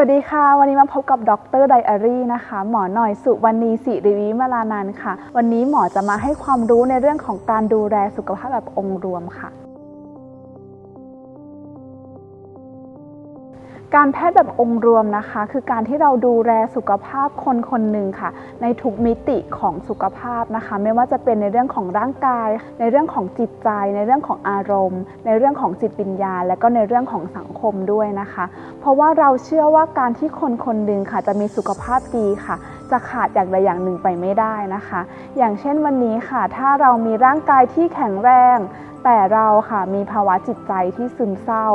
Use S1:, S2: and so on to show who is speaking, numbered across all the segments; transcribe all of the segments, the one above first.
S1: วัสดีค่ะ วันนี้มาพบกับดรไดอารี่นะคะ หมอหน่อยสุวรรณีสิริวิมาลานันท์ค่ะ วันนี้หมอจะมาให้ความรู้ในเรื่องของการดูแลสุขภาพแบบองค์รวมค่ะ การแพทย์แบบองค์รวมนะคะ คือการที่เราดูแลสุขภาพคนคนหนึ่งค่ะ ในทุกมิติของสุขภาพนะคะ ไม่ว่าจะเป็นในเรื่องของร่างกาย ในเรื่องของจิตใจ ในเรื่องของอารมณ์ ในเรื่องของจิตวิญญาณ และก็ในเรื่องของสังคมด้วยนะคะ เพราะว่าเราเชื่อว่าการที่คนคนหนึ่งค่ะจะมีสุขภาพดีค่ะ จะขาดอย่างใดอย่างหนึ่งไปไม่ได้นะคะ อย่างเช่นวันนี้ค่ะ ถ้าเรามีร่างกายที่แข็งแรง แต่เราค่ะมีภาวะจิตใจที่ซึมเศร้า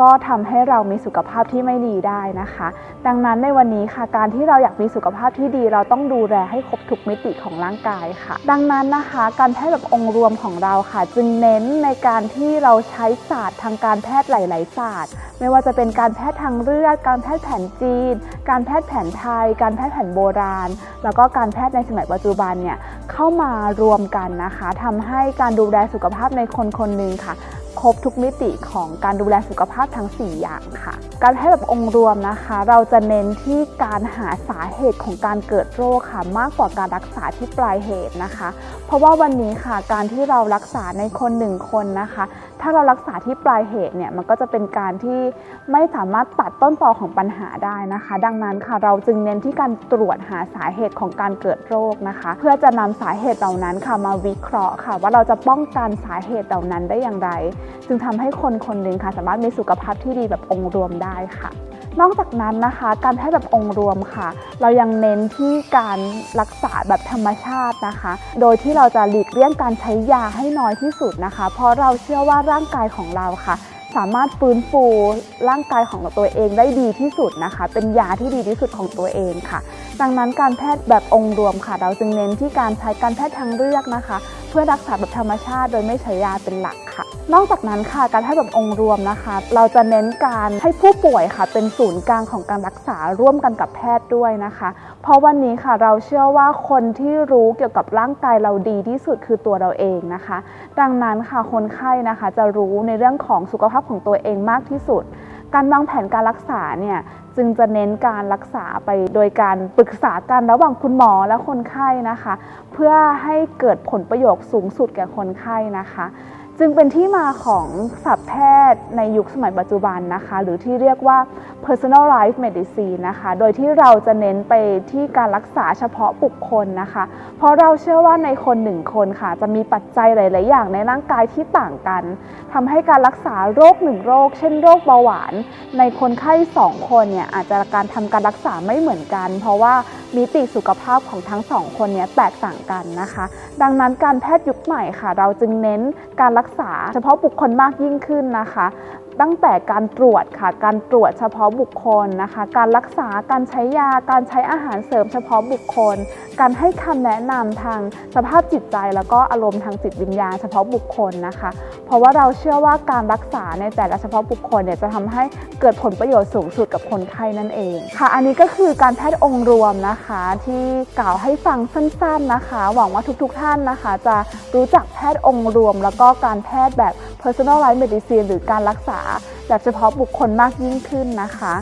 S1: ก็ทำให้เรามีสุขภาพที่ไม่ดีได้นะคะ ดังนั้นในวันนี้ค่ะ การที่เราอยากมีสุขภาพที่ดี เราต้องดูแลให้ครบทุกมิติของร่างกายค่ะ ดังนั้นนะคะ การแพทย์แบบองค์รวมของเราค่ะ จึงเน้นในการที่เราใช้ศาสตร์ทางการแพทย์หลาย ๆ ศาสตร์ ไม่ว่าจะเป็นการแพทย์ทางเลือด การแพทย์แผนจีนการแพทย์แผนไทย การแพทย์แผนโบราณ แล้วก็การแพทย์ในสมัยปัจจุบันเนี่ยเข้ามารวมกันนะคะทำให้การดูแลสุขภาพในคนคนหนึ่งค่ะ ครบทุกมิติของการดูแลสุขภาพทั้ง 4 อย่างค่ะ การแพทย์แบบองค์รวมนะคะ เราจะเน้นที่การหาสาเหตุของการเกิดโรคค่ะ มากกว่าการรักษาที่ปลายเหตุนะคะ เพราะว่าวันนี้ค่ะการที่เรารักษาในคนหนึ่งคนนะคะถ้าเรารักษาที่ปลายเหตุเนี่ยมันก็จะเป็นการที่ไม่สามารถตัดต้นตอของปัญหาได้นะคะ ดังนั้นค่ะเราจึงเน้นที่การตรวจหาสาเหตุของการเกิดโรคนะคะ เพื่อจะนำสาเหตุเหล่านั้นค่ะมาวิเคราะห์ค่ะ ว่าเราจะป้องกันสาเหตุเหล่านั้นได้อย่างไร จึงทำให้คนคนหนึ่งค่ะสามารถมีสุขภาพที่ดีแบบองค์รวมได้ค่ะ นอกจากนั้นนะคะ การแพทย์แบบองค์รวมค่ะ เรายังเน้นที่การรักษาแบบธรรมชาตินะคะ โดยที่เราจะหลีกเลี่ยงการใช้ยาให้น้อยที่สุดนะคะ เพราะเราเชื่อว่าร่างกายของเราค่ะ สามารถฟื้นฟูร่างกายของตัวเองได้ดีที่สุดนะคะ เป็นยาที่ดีที่สุดของตัวเองค่ะ ดังนั้นการแพทย์แบบองค์รวมค่ะ เราจึงเน้นที่การใช้การแพทย์ทางเลือกนะคะ เพื่อรักษาแบบธรรมชาติโดยไม่ใช้ยาเป็นหลักค่ะ นอกจากนั้นค่ะการแพทย์แบบองค์รวมนะคะ เราจะเน้นการให้ผู้ป่วยค่ะ เป็นศูนย์กลางของการรักษาร่วมกันกับแพทย์ด้วยนะคะ เพราะวันนี้ค่ะเราเชื่อว่าคนที่รู้เกี่ยวกับร่างกายเราดีที่สุดคือตัวเราเองนะคะ ดังนั้นค่ะคนไข้นะคะจะรู้ในเรื่องของสุขภาพของตัวเองมากที่สุด การวางแผนการรักษาเนี่ยจึงจะเน้นการรักษาไปโดยการปรึกษากันระหว่างคุณหมอและคนไข้นะคะ เพื่อให้เกิดผลประโยชน์สูงสุดแก่คนไข้นะคะ จึงเป็นที่มาของศัพท์แพทย์ในยุคสมัยปัจจุบันนะคะ หรือที่เรียกว่า personalized medicine นะคะ โดยที่เราจะเน้นไปที่การรักษาเฉพาะบุคคลนะคะ เพราะเราเชื่อว่าในคนหนึ่งคนค่ะ จะมีปัจจัยหลาย ๆ อย่างในร่างกายที่ต่างกันทำให้การรักษาโรคหนึ่งโรค เช่นโรคเบาหวาน ในคนไข้ 2 คนเนี่ยอาจจะการทำการรักษาไม่เหมือนกัน เพราะว่ามิติสุขภาพของทั้งสองคนเนี่ยแตกต่างกันนะคะ ดังนั้นการแพทย์ยุคใหม่ค่ะ เราจึงเน้นการรักษา เฉพาะบุคคลมากยิ่งขึ้นนะคะ ตั้งแต่การตรวจค่ะ การตรวจเฉพาะบุคคลนะคะ การรักษา การใช้ยา การใช้อาหารเสริมเฉพาะบุคคล การให้คำแนะนำทางสภาพจิตใจ แล้วก็อารมณ์ทางจิตวิญญาณเฉพาะบุคคลนะคะ เพราะว่าเราเชื่อว่าการรักษาในแต่ละเฉพาะบุคคลเนี่ยจะทำให้เกิดผลประโยชน์สูงสุดกับคนไข้นั่นเองค่ะ อันนี้ก็คือการแพทย์องค์รวมนะคะ ที่กล่าวให้ฟังสั้น ๆนะคะ หวังว่าทุกๆท่านนะคะ จะรู้จักแพทย์องค์รวม แล้วก็การแพทย์แบบ personalized medicine หรือการรักษาแบบเฉพาะบุคคลมากยิ่งขึ้นนะคะ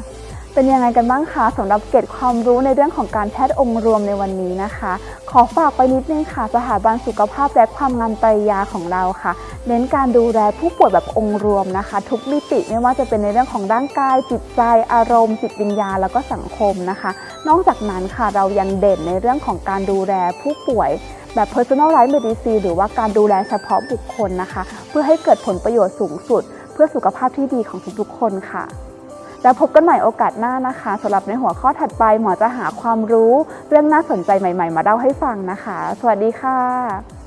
S1: เป็นยังไงกันบ้างคะสำหรับเก็ดความรู้ในเรื่องของการแพทย์องค์รวมในวันนี้นะคะ ขอฝากไปนิดนึงค่ะ สถาบันสุขภาพและความงามไตรยาของเราค่ะ เน้นการดูแลผู้ป่วยแบบองค์รวมนะคะ ทุกมิติไม่ว่าจะเป็นในเรื่องของร่างกาย จิตใจอารมณ์ จิตวิญญาณแล้วก็สังคมนะคะ นอกจากนั้นค่ะเรายังเด่นในเรื่องของการดูแลผู้ป่วยแบบ personalized medicine หรือว่าการดูแลเฉพาะบุคคลนะคะ เพื่อให้เกิดผลประโยชน์สูงสุด เพื่อสุขภาพที่ดีของทุกๆคนค่ะ แล้วพบกันใหม่โอกาสหน้านะคะสำหรับในหัวข้อถัดไปหมอจะหาความรู้ เรื่องน่าสนใจใหม่ ๆ มาเล่าให้ฟังนะคะ สวัสดีค่ะ